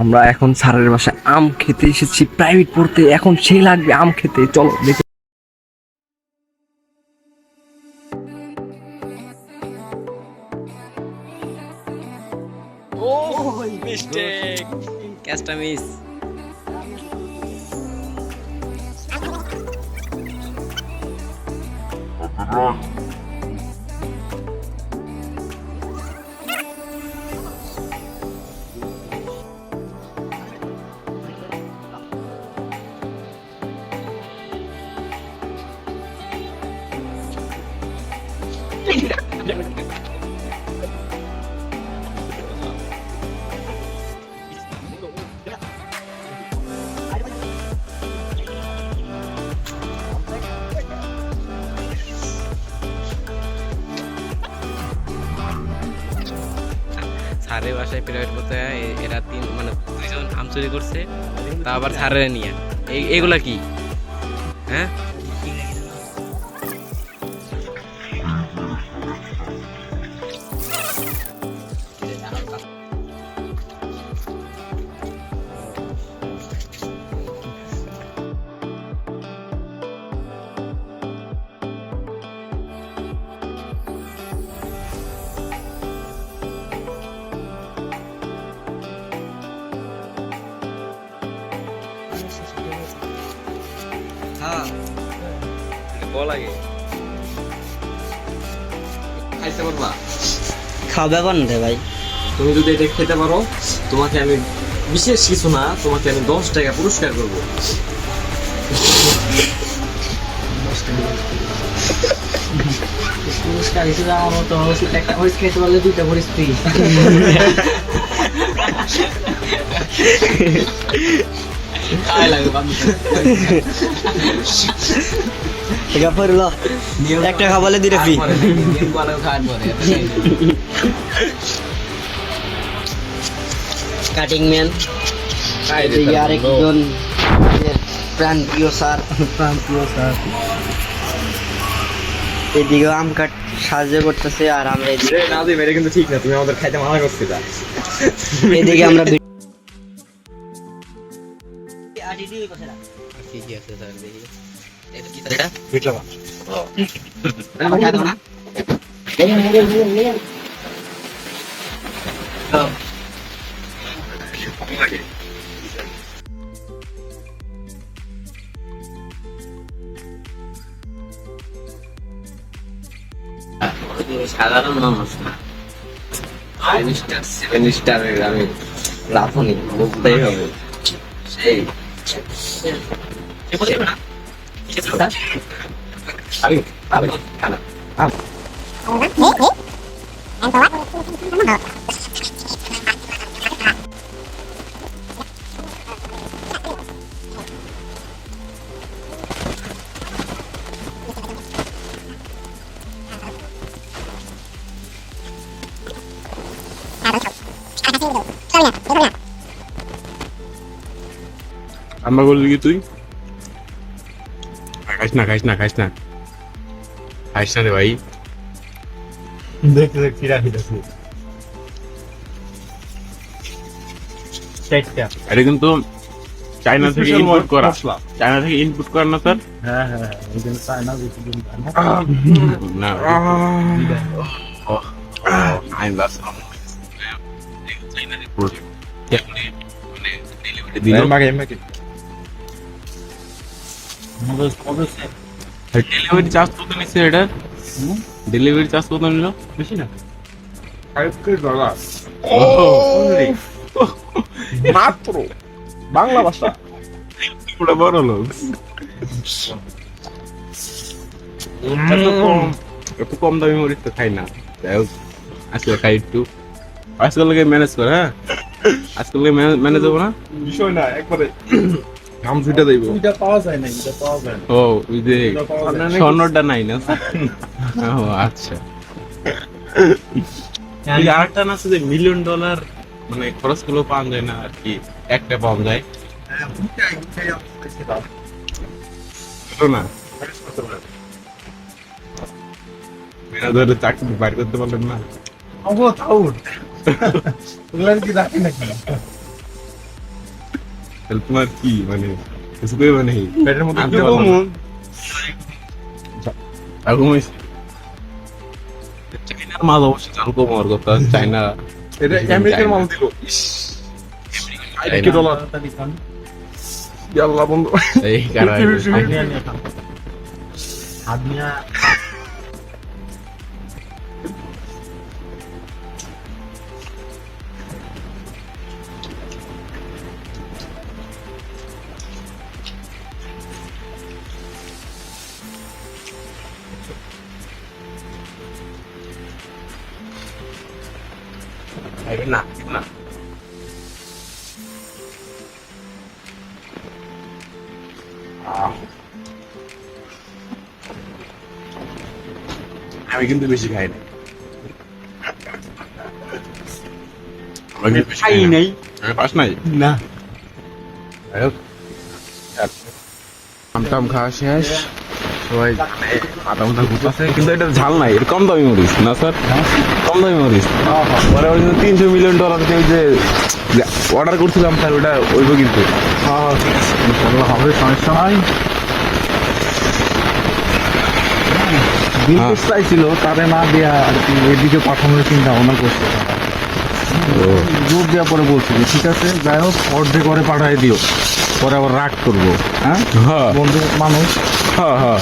আমরা এখন স্যারের বাসায় আম খেতে এসেছি। প্রাইভেট পড়তে এখন সেই লাগবে আম খেতে। চলো দেখে। মিস্টেক ক্যাচটা মিস স্যারের বাসায় প্রাইভেট পড়তে এরা তিন মানে দুইজন আম চুরি করছে, তা আবার স্যারের নিয়ে এই- এগুলা কি? হ্যাঁ? বল আগে। খাইতে পারবা? খাবে কোন রে ভাই? তুমি যদি এটা খেতে পারো তোমাকে আমি বিশেষ কিছু না তোমাকে আমি দশ টাকা পুরস্কার করব। পুরস্কার হিসেবে আমার মতো একটা ওষুধ খেতে পারলে দুইটা ভরিস ফ্রি একটা খাবালে দিলে ফ্রি কাটিং ম্যান এদিকে আরেকজন প্রাণ প্রিয় স্যার প্রাণ প্রিয় স্যার এদিকেও আম কাট সাহায্য করতেছে আর আমরা এদিকে না দিবে কিন্তু ঠিক না তুমি আমাদের খাইতে মানা করছিলা। এদিকে আমরা কি কি আছে স্যার দেখি এটা কি এটা সাধারণ মানুষ না ফাইভ স্টার সেভেন স্টারের আমি রাঁধুনি বলতেই হবে সেই 네? 네? 엔터와 아, 그렇죠. 아, 다시 이거. 소리야, 이거야. আমরা বললি কি তুই? খাইস না খাইস না খাইস না। খাইস না রে ভাই। দেখ দেখ কিরা খিদাছি চারটা। এটা কিন্তু চায়না থেকে ইনপুট করা। চায়না থেকে ইনপুট করা না স্যার? হ্যাঁ হ্যাঁ হ্যাঁ ওই জন্য চায় না। আমি বাস চায়না থেকে পুরো কেমনে মানে ডেলিভারি দিল ডেলিভারি চার্জ কত নিচ্ছে এটা ডেলিভারি চার্জ কত নিল বেশি না মাত্র বাংলা ভাষা পুরো বড় লোক এত কম দামি মরিচ তো খাই না যাই হোক আজকে খাই একটু আজকাল লাগে ম্যানেজ করে হ্যাঁ আজকাল লাগে ম্যানেজ হব না বিষয় না একবারে ঘাম ছুটে দেব এটা পাওয়া যায় না এটা পাওয়া যায় ও ওই যে। স্বর্ণটা নাই না? ও আচ্ছা। আরেকটা না আছে যে মিলিয়ন ডলার মানে খরচগুলো পাওয়া যায় না আর কি একটা পাওয়া যায়। না? মেয়েরা চাকরি বাইর করতে পারলেন না। তাউট কি রাখি নাকি? তাহলে তোমার কি? মানে কিছু কইবে নাকি পেটের মধ্যে কি? আর ঘুমাইছি চাইনার মাছ অবশ্যই চালু কম আমার কথা। চাইনা এটা আমেরিকার মাল দিল। ডলার। আল্লাহ বন্ধু। এই কারণে খাইবেন না না আমি কিন্তু বেশি খাই না খাই নাই পাস নাই না আমটাম খাওয়া শেষ সবাই মাথা মাথা ঘুরতেছে কিন্তু এটা ঝাল নাই এটা কম দামি মরিচ না স্যার কম দামি মরিচ পরে ওই তিনশো মিলিয়ন ডলার কেউ যে অর্ডার করছিলাম স্যার ওটা ওইব কিন্তু। হবে সমস্যা নাই। বিদেশ চাইছিল তারে না দেয়া আর কি এদিকে পাঠানোর চিন্তা ভাবনা করছে। জোর দেওয়া পরে বলছিল ঠিক আছে যাই হোক অর্ধেক করে পাঠাই দিও। পরে আবার রাগ করব হ্যাঁ? হ্যাঁ। বন্ধু মানুষ। হ্যাঁ হ্যাঁ।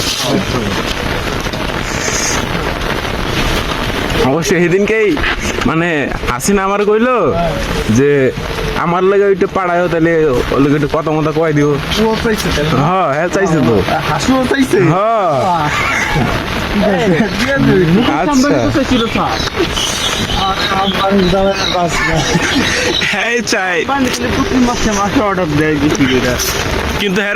অবশ্যই সেদিনকেই মানে হাসিনা আমার কইলো যে আমার লাগে ওইটা পাড়ায় তাহলে ওর লাগে একটু কথা মতো কয় দিও। হ্যাঁ হ্যাঁ চাইছে তো। হাসিও চাইছে? হ্যাঁ কিন্তু হ্যাঁ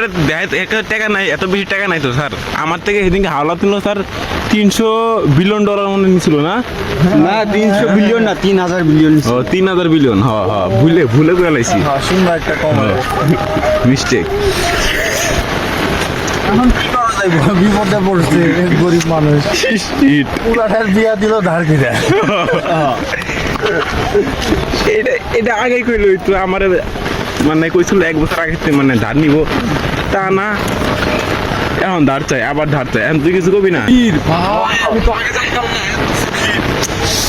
টাকা নাই এত বেশি টাকা নাই তো স্যার। আমার থেকে সেদিনকে হাওলা তুলো স্যার। তিনশো বিলিয়ন ডলার মনে নিছিল না? না তিনশো বিলিয়ন না তিন হাজার বিলিয়ন ও তিন হাজার বিলিয়ন হ হ ভুলে ভুলে করে লাইছি সুন্দর একটা কম মিস্টেক এখন কি করা যাইব বিপদে পড়ছে গরিব মানুষ। পুরাটার দিয়া দিল ধার কিনা এটা এটা আগে কইল তো আমার মানে কইছিল এক বছর আগে মানে ধার নিব। তা না। এখন ধার চাই আবার ধার চাই। এখন তুই কিছু কবি না?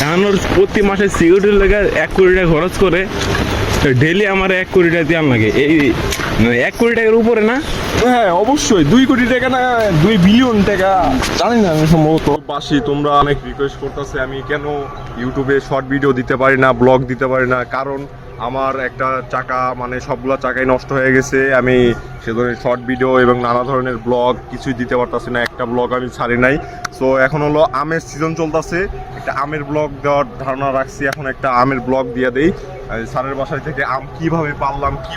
এখন ওর প্রতি মাসে সিকিউরিটির লেগে এক কোটি টাকা খরচ করে ডেলি আমার এক কোটি টাকা দিয়ে লাগে। এই মানে এক কোটি টাকার উপরে না? হ্যাঁ অবশ্যই। দুই কোটি টাকা না দুই বিলিয়ন টাকা। জানি না আমি সম্ভবত পাশি তোমরা অনেক রিকোয়েস্ট করতেছে। আমি কেন ইউটিউবে শর্ট ভিডিও দিতে পারি না ব্লগ দিতে পারি না? কারণ আমার একটা চাকা মানে সবগুলো চাকাই নষ্ট হয়ে গেছে। আমি সে ধরনের শর্ট ভিডিও এবং নানা ধরনের ব্লগ কিছুই দিতে পারতাছি না। একটা ব্লগ আমি ছাড়ি নাই। সো এখন হলো আমের সিজন চলতেছে। একটা আমের ব্লগ দেওয়ার ধারণা রাখছি। এখন একটা আমের ব্লগ দিয়ে দেই। স্যারের বাসায় থেকে আম কীভাবে পারলাম, কি